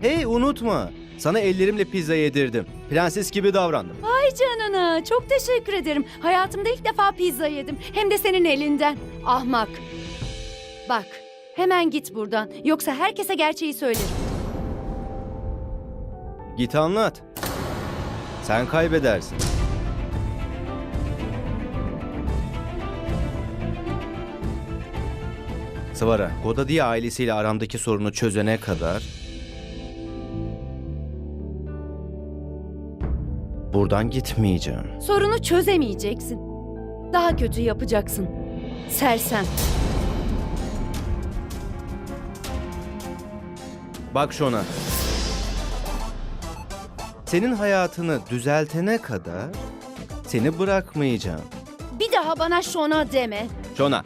Hey unutma. Sana ellerimle pizza yedirdim. Prenses gibi davrandım. Vay canına. Çok teşekkür ederim. Hayatımda ilk defa pizza yedim. Hem de senin elinden. Ahmak. Bak, hemen git buradan. Yoksa herkese gerçeği söylerim. Git anlat. Sen kaybedersin. Sıvara, Godadiye ailesiyle aramdaki sorunu çözene kadar... Buradan gitmeyeceğim. Sorunu çözemeyeceksin. Daha kötü yapacaksın. Sersem. Bak şuna. Senin hayatını düzeltene kadar seni bırakmayacağım. Bir daha bana şona deme. Şona.